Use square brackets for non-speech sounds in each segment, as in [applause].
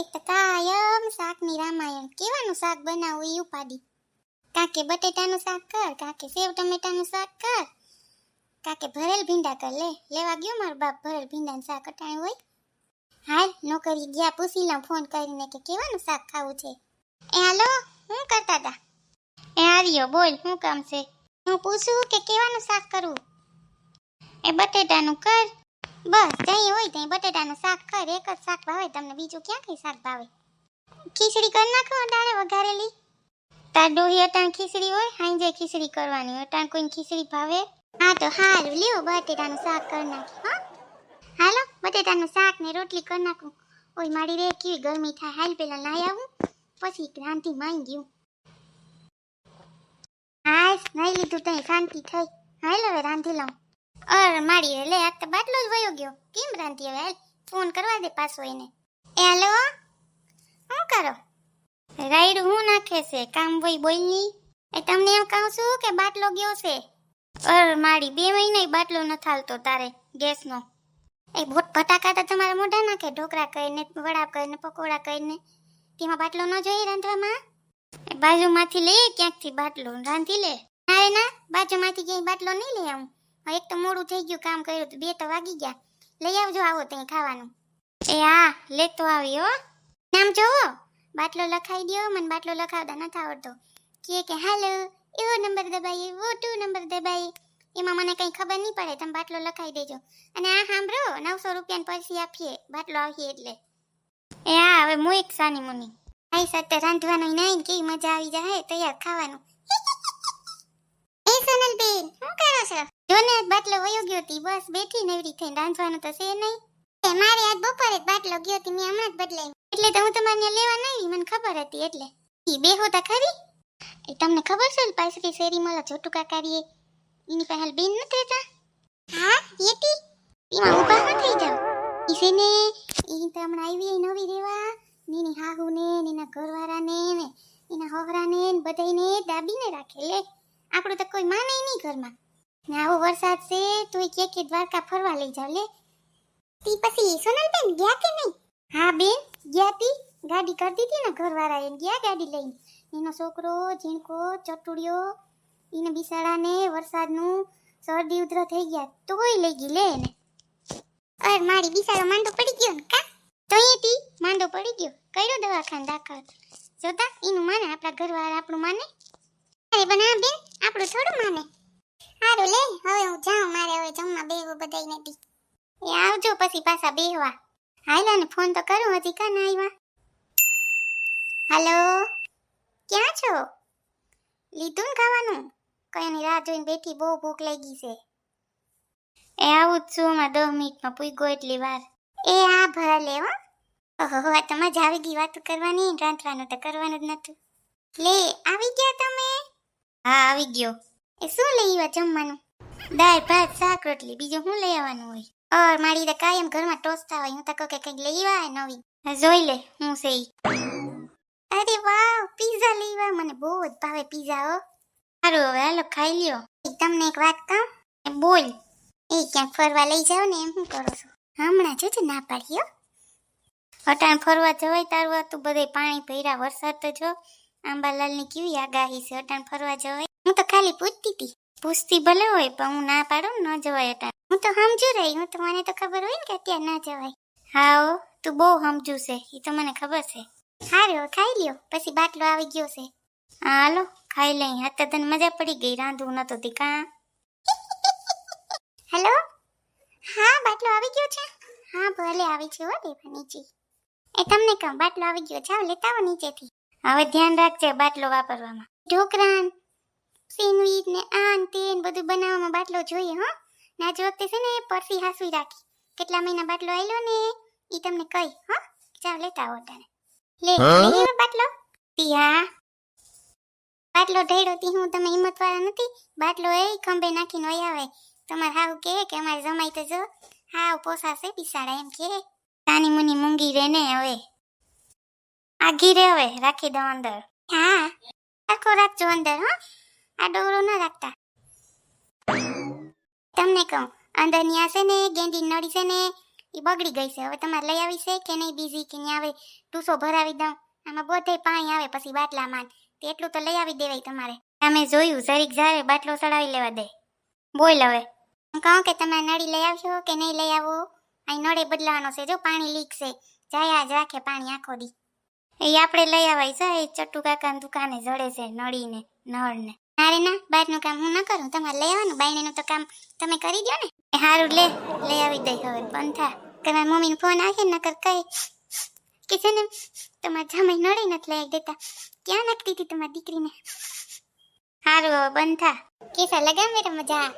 એક કાયમ શાકની રામાયણ કેવાનું શાક બનાવવું એ ઉપાડી? કાકે બટેટાનું શાક કર, કાકે સેવ ટમેટાનું શાક કર, કાકે ભરેલ ભીંડા કર. લે, લેવા ગયો મારો બાપ ભરેલ ભીંડાનું શાક અટાણ્યું હોય? હાલ નોકરી ગયા પૂછી લઉં ફોન કરીને કે કેવાનું શાક ખાવું છે? એ હાલો, હું કરતા હતા એ આર્યો બોલ, શું કામ છે? હું પૂછું કે કેવાનું શાક કરવું એ બટેટાનું કર બસ, જઈ હોય ત્યાં બટેટાનું શાક કર એક જ શાક ભાવે, તમને બીજું ક્યાં કઈ શાક ભાવે? ખીચડી કરી નાખો અટાણે વઘારેલી. તાર ડોહી અટાણ ખીચડી હોય, હાંજે ખીચડી કરવાની. અટાણ કોઈને ખીચડી ભાવે? હા તો હારું લ્યો બટેટાનું શાક કરી નાખી, હા. હાલો, બટેટાનું શાક ને રોટલી કરી નાખું. ઓય, મારી રે, કેવી ગરમી થાય. હાલ પેલા નાઈ આવું, પછી રાંધી માંગી ગયું હાશ નાઈ લીધું તઈ શાંતિ થઈ. હાલ હવે રાંધી લઉં. અર મારી લે આ તો બાટલો જ વયો ગયો. કેમ રાંધી હવે? ફોન કરવા દે પાછો એને. એ હાલો શું કરો? રાઈડ હું નાખે છે? કામ વઈ બોલની. એ તમને એમ કહું છું કે બાટલો ગયો છે. અર મારી બે મહિના બાટલો ન થાલતો તારે, ગેસનો. એ બોટ ફટાકા તો તમારા મોઢા નાખે, ઢોકળા કરીને વડા કરીને પકોડા કરીને તેમાં બાટલો ન જોઈએ રાંધવામાં? બાજુમાંથી લે, ક્યાંકથી બાટલો? રાંધી લે. ના ના, બાજુમાંથી ક્યાંય બાટલો નહીં લઈ આવું એક તો મોડું થઈ ગયું કામ કર્યું બે તો વાગી ગયા. લઈ આવજો આવો ત્યાં ખાવાનું. એ હા લેતો આવી હો. નામ જોવો. બાટલો લખાઈ દો મને બાટલો લખાવતા નથી આવડતો. કે કે, હાલો, એવો નંબર દબાઈ, એવો ટુ નંબર દબાઈ. એમાં મને કંઈ ખબર નહીં પડે, તમે બાટલો લખાઈ દેજો. અને આ સાંભળો, નવસો રૂપિયાની પરસી આપીએ, બાટલો આવીએ એટલે. એ હા, હવે હું એક સાની મુની. આઈ સાથે રાંધવાનું નહીં કેવી મજા આવી જાય, તૈયાર ખાવાનું. [laughs] એ સોનલબેન શું કરો જોને બાટલો વયો ગયો હતી બસ બેઠી નવરી થઈને રાંધવાનું તો છે નહીં. મારે આજ બપોરે બાટલો ગયો હતી મેં હમણાં જ બદલાવ્યો. એટલે તો હું તમારે લેવા નહીં મને ખબર હતી એટલે. એ બે હોતા ખરી? એ તમને ખબર છે પાછળ શેરી મળે છોટું કાકારીએ? એની પાસે હાલ બેન નથી રહેતા? હા યેતી એમાં ઊભા ન થઈ જાવ એ છે ને એ તો હમણાં આવી નવી ને એની હાહુ ને એના ઘરવાળા ને એના હોહરા ને ને દાબીને રાખે, લે. આપણું તો કોઈ માને નહીં ઘરમાં. ને આવો વરસાદ છે, તું કે કે દ્વારકા ફરવા લઈ જાવ, લે. તી પછી સોનલબેન ગયા કે નહીં? હા, બેન, ગયા તી. ગાડી કરી દીધી ને ઘરવાળા એને ગયા ગાડી લઈને. એનો છોકરો, ઝીણકો, ચટુડિયો એને બિસાડાને વરસાદનું શરદી ઉધરો થઈ ગયા. તોય લઈ ગઈ, લે એને. અરે, મારી બિસાડો માંડો પડી ગયો ને, કા? તો અહીંથી માંડો પડી ગયો. કયો દવાખાને દાખલ. જોતા, એનું માને, આપણા ઘરવાળા આપણું માને? અરે, પણ આ બેન, આપણું થોડું માને. સારું લે, હવે હું જાઉં, મારે હવે જમવા બેહવું બધાય નથી એ આવજો પછી પાછા બેહવા. હાલા ને, ફોન તો કરું, હજી કાં આવ્યા હાલો? ક્યાં છો? લીધું ને ખાવાનું? કયાની રાહ જોઈને બેઠી બહુ ભૂખ લાગી છે. એ આવું જ છું હમણાં દસ મિનિટમાં પૂગ્યો એટલી વાર. એ આ ભરા હો. ઓહો આ તો મજા આવી ગઈ વાતો કરવાની, રાંધવાનું તો કરવાનું જ નતું. લે, આવી ગયા તમે? હા, આવી ગયો. એ શું લઈ આવ્યા જમવાનું? દાળ, ભાત, શાક, રોટલી, બીજું શું લઈ આવવાનું હોય? ઓર મારી તો કાયમ ઘરમાં ટોસ્ટા હોય હું તો કહું કે કંઈક લઈ આવ્યા નવી. જોઈ લે, હું છે અરે વાવ પીઝા લઈ આવ્યા મને બહુ જ ભાવે પીઝા હો. સારું હવે હાલો, ખાઈ લ્યો. તમને એક વાત કહું? એ બોલ. એ ક્યાંક ફરવા લઈ જાવ ને, એમ શું કરો છો? હમણાં જોજો ના પાડ્યો હો. અટાણ ફરવા જવાય તારું હતું બધે પાણી ભર્યા, વરસાદ તો જો, આંબાલાલની કેવી આગાહી છે અટાણ ફરવા જવાય. હું તો ખાલી પૂછતી હતી પૂછતી ભલે હોય, પણ હું ના પાડું ન જવાય અટાણ. હું તો સમજુ રહી, હું તો મને તો ખબર હોય ને કે અત્યારે ના જવાય. હા તું બહુ સમજુ છે એ તો મને ખબર છે. હારો ખાઈ લ્યો, પછી બાટલો આવી ગયો છે. હા, હાલો, ખાઈ લઈ. અત્યારે તને મજા પડી ગઈ, રાંધવું નતો દીકા [laughs] હેલો? હા, બાટલો આવી ગયો છે. હા, ભલે આવી છે હો દેવા નીચે. એ તમને કહું, બાટલો આવી ગયો જાઓ લેતા આવો નીચેથી. હવે ધ્યાન રાખજે બાટલો વાપરવામાં. ઢોકળા સેન્ડવીચ ને આન તેન બધું બનાવવામાં બાટલો જોઈએ હો. ને આજ વખતે છે ને પરસી હાસવી રાખી. કેટલા મહિના બાટલો આવેલો ને એ તમને કહી હો. ચાલ લેતા આવો તારે લે? લઈ બાટલો. પિયા. બાટલો ઢેડો તી હું તમે હિંમત વાળા નથી. બાટલો એ ખંભે નાખીને હોય આવે. તમારે હાવ કે કે અમારે જમાઈ તો જો. હાવ પોસાશે બિસાડા એમ કે. તાની મુની મૂંગી રે ને હવે. આગી રે હવે રાખી દો અંદર. હા. આખો રાખજો અંદર હો. આ ડોરો ન રાખતા. તમને કહું, અંદરની આ છે ને, ગેંડી નળી છે ને, એ બગડી ગઈ છે. હવે તમારે લઈ આવી છે કે નહીં બીજી કે નહીં આવે ટૂસો ભરાવી દઉં. આમાં બધે પાણી આવે પછી બાટલામાં તે એટલું તો લઈ આવી દેવાય તમારે. તમે જોયું, જરીક જારે બાટલો ચડાવી લેવા દે. બોલ હવે. હું કહું કે તમે નળી લઈ આવશો કે નહીં લઈ આવો? અહીં નળે બદલાવાનો છે. જો પાણી લીક છે, જાય જ રાખે પાણી આખો દી. એ આપણે લઈ આવાય છે, એ ચટ્ટુ કાકાની દુકાને જડે છે નળીને, નળને. અરે ના બહારનું કામ હું ન કરું, તમારે લઈ બાયણીનું તો કામ તમે કરી દો ને. એ સારું લે, લઈ આવી દઈ હવે, બંધ થા. તમારા મમ્મીને ફોન આવે ને, નકર કહે કે છે ને, તમારા જામાઈ નડે નથી લઈ દેતા. ક્યાં નાખતી હતી તમારી દીકરીને? સારું હવે બંધ થા. કેસા લગામ મેરા મજા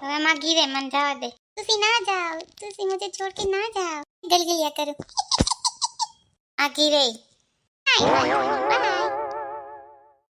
હવે માં ગીરે મન જવા દે. તુસી ના જાઓ તુસી મુજે છોડ કે ના જાઓ ગલગલિયા કરું. આ ગીરે બાય